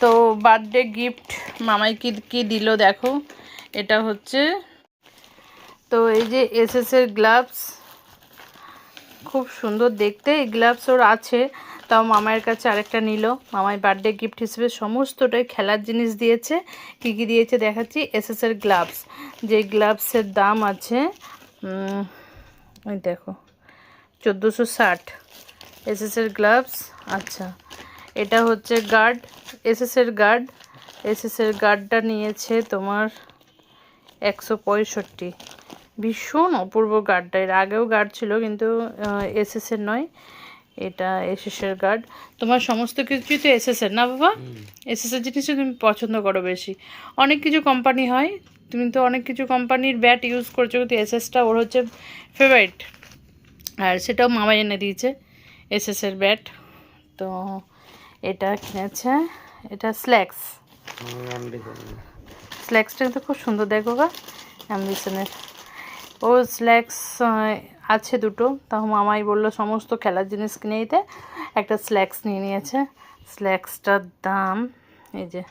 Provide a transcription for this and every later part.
তো birthday gift মামাই কি কি দিল দেখো। এটা হচ্ছে, তো এই যে এসএস এর গ্লাভস খুব সুন্দর দেখতে, এই গ্লাভস ওর আছে। তাও মামায়ের কাছে আরেকটা নিল। মামাই বার্থডে গিফট হিসেবে সমস্তটাই খেলার জিনিস দিয়েছে। কি কি দিয়েছে দেখাচ্ছি? এসএস এর গ্লাভস যে গ্লাভসের দাম আছে ওই দেখো, চোদ্দোশো ষাট। এসএস এর গ্লাভস আচ্ছা। এটা হচ্ছে গার্ড এসএস এর গার্ড এসএস এর গার্ডটা নিয়েছে তোমার একশো পঁয়ষট্টি। ভীষণ অপূর্ব গার্ডটা এর আগেও গার্ড ছিল কিন্তু এসএস এর নয়। এটা এসএস এর গার্ড তোমার সমস্ত কিছুই তো এসএস এর না বাবা? এসএস এর জিনিসই তুমি পছন্দ করো বেশি। অনেক কিছু কোম্পানি হয়। তুমি তো অনেক কিছু কোম্পানির ব্যাট ইউজ করছ কিন্তু এসএসটা ওর হচ্ছে ফেভারিট আর সেটাও মামা এনে দিয়েছে এসএস এর ব্যাট তো এটা কিনেছে এটা স্ল্যাক্স স্ল্যাক্সটা কিন্তু খুব সুন্দর দেখো গা। অ্যাম্বিশনের ও স্ল্যাক্স আছে দুটো। তাও মামাই বলল সমস্ত খেলার জিনিস কিনে দিতে। একটা স্ল্যাক্স নিয়ে নিয়েছে। স্ল্যাক্সটার দাম এই যে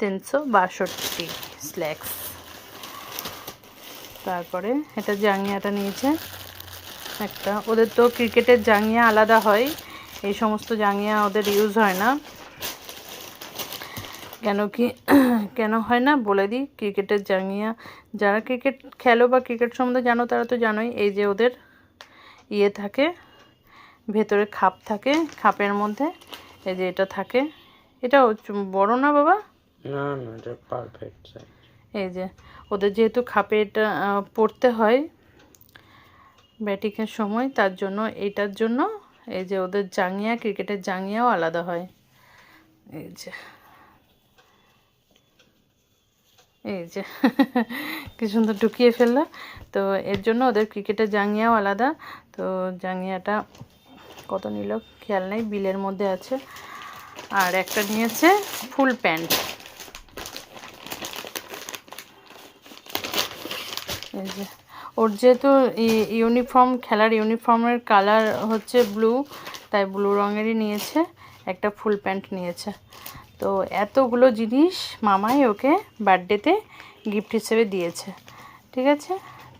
তিনশো বাষট্টি স্ল্যাক্স তারপরে এটা জাঙ্গিয়াটা নিয়েছে। একটা ওদের তো ক্রিকেটের জাঙ্গিয়া আলাদা হয়। এই সমস্ত জাঙ্গিয়া ওদের ইউজ হয় না। কেন কি কেন হয় না? বলে দিই ক্রিকেটের জাঙ্গিয়া যারা ক্রিকেট খেলো বা ক্রিকেট সম্বন্ধে জানো তারা তো জানোই এই যে ওদের ইয়ে থাকে ভেতরে খাপ থাকে খাপের মধ্যে এই যে এটা থাকে। এটা বড় না বাবা? না না এটা পারফেক্ট সাইজ এই যে ওদের যেহেতু খাপে এটা পড়তে হয় ব্যাটিংয়ের সময় তার জন্য এইটার জন্য এই যে ওদের জাঙ্গিয়া, ক্রিকেটের জাঙ্গিয়াও আলাদা হয়। এই যে। এই যে। কি সুন্দর ঢুকিয়ে ফেলল। তো এর জন্য ওদের ক্রিকেটের জাঙ্গিয়াও আলাদা। তো জাঙ্গিয়াটা কত নিল খেয়াল নেই, বিলের মধ্যে আছে। আর একটা নিয়েছে ফুল প্যান্ট। এই যে। ওর যেহেতু ইউনিফর্ম, খেলার ইউনিফর্মের কালার হচ্ছে ব্লু, তাই ব্লু রঙেরই নিয়েছে, একটা ফুল প্যান্ট নিয়েছে। তো এতগুলো জিনিস মামাই ওকে বার্থডেতে গিফট হিসেবে দিয়েছে, ঠিক আছে?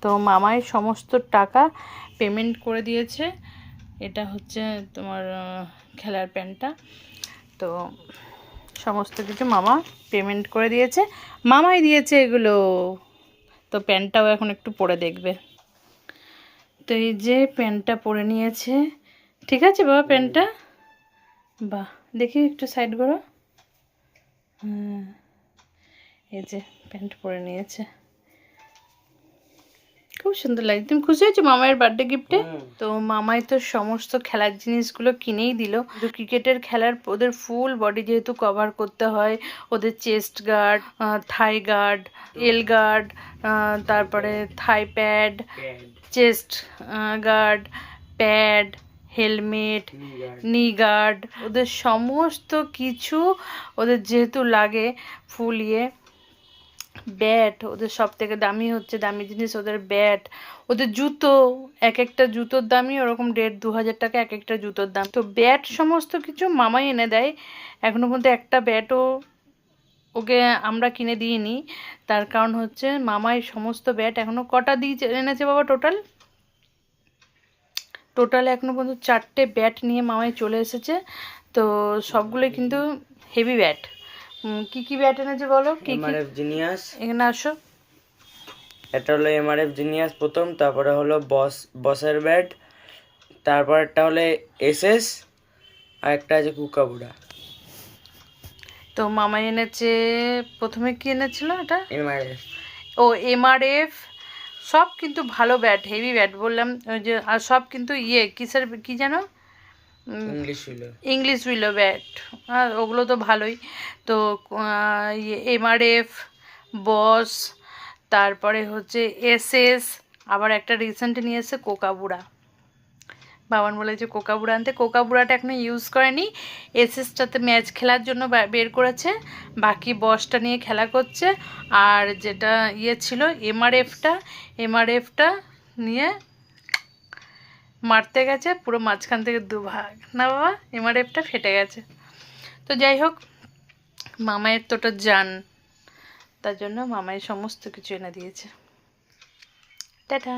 তো মামাই সমস্ত টাকা পেমেন্ট করে দিয়েছে, এটা হচ্ছে তোমার খেলার প্যান্টটা। তো সমস্ত কিছু মামা পেমেন্ট করে দিয়েছে। মামাই দিয়েছে এগুলো। তো প্যান্টটাও এখন একটু পরে দেখবে। তো এই যে প্যান্টটা পরে নিয়েছে, ঠিক আছে বাবা প্যান্টটা? বাহ, দেখি একটু সাইড করো। হ্যাঁ এই যে প্যান্ট পরে নিয়েছে। সুন্দর লাগে। তুমি খুশি হয়েছো মামায়ের বার্থডে গিফটে তো মামাই তো সমস্ত খেলার জিনিসগুলো কিনেই দিল। তো ক্রিকেটের খেলার ওদের ফুল বডি যেহেতু কভার করতে হয় ওদের chest guard thigh guard L guard তারপরে thigh pad chest guard pad helmet knee guard ওদের সমস্ত কিছু ওদের যেহেতু লাগে ফুল ইয়ে। ব্যাট ওদের সব থেকে দামি হচ্ছে দামি জিনিস ওদের ব্যাট ওদের জুতো এক একটা জুতোর দামই ওরকম দেড় দু হাজার টাকা এক একটা জুতোর দাম। তো ব্যাট সমস্ত কিছু মামাই এনে দেয় এখনও পর্যন্ত একটা ব্যাটও ওকে আমরা কিনে দিইনি, তার কারণ হচ্ছে মামাই সমস্ত ব্যাট এখনও কটা দিয়ে এনেছে বাবা টোটাল টোটাল এখনও পর্যন্ত চারটে ব্যাট নিয়ে মামাই চলে এসেছে, তো সবগুলোই কিন্তু হেভি ব্যাট কি কি ব্যাট এনেছে বলো? কি কি? এমআরএফ জিনিয়াস এখানে আসো। এটা হলো এমআরএফ জিনিয়াস প্রথম তারপরে হলো বস বসের ব্যাট তারপরটা হলো এসএস আর একটা আছে কুকাবুড়া তো মামাই এনেছে প্রথমে কি এনেছিল এটা? এমআরএফ ও এমআরএফ সব কিন্তু ভালো ব্যাট হেভি ব্যাট বললাম ওই যে আর সব কিন্তু ইয়ে কিসের কি জানো ইংলিশ উইলো ব্যাট। আর ওগুলো তো ভালোই। তো এমআরএফ বস তারপরে হচ্ছে এসএস আবার একটা রিসেন্ট নিয়ে এসে কোকাবুড়া বাবান বলেছে কোকাবুড়া আনতে। কোকাবুড়াটা এখনও ইউজ করেনি। এসএসটাতে ম্যাচ খেলার জন্য বের করেছে। বাকি বসটা নিয়ে খেলা করছে। আর যেটা ইয়ে ছিল এমআরএফটা এমআরএফটা নিয়ে মারতে গেছে, পুরো মাঝখান থেকে দুভাগ না বাবা, এমআরএফটা ফেটে গেছে। তো যাই হোক, মামায়ের তোটা যান তার জন্য মামায়ের সমস্ত কিছু এনে দিয়েছে। টাটা।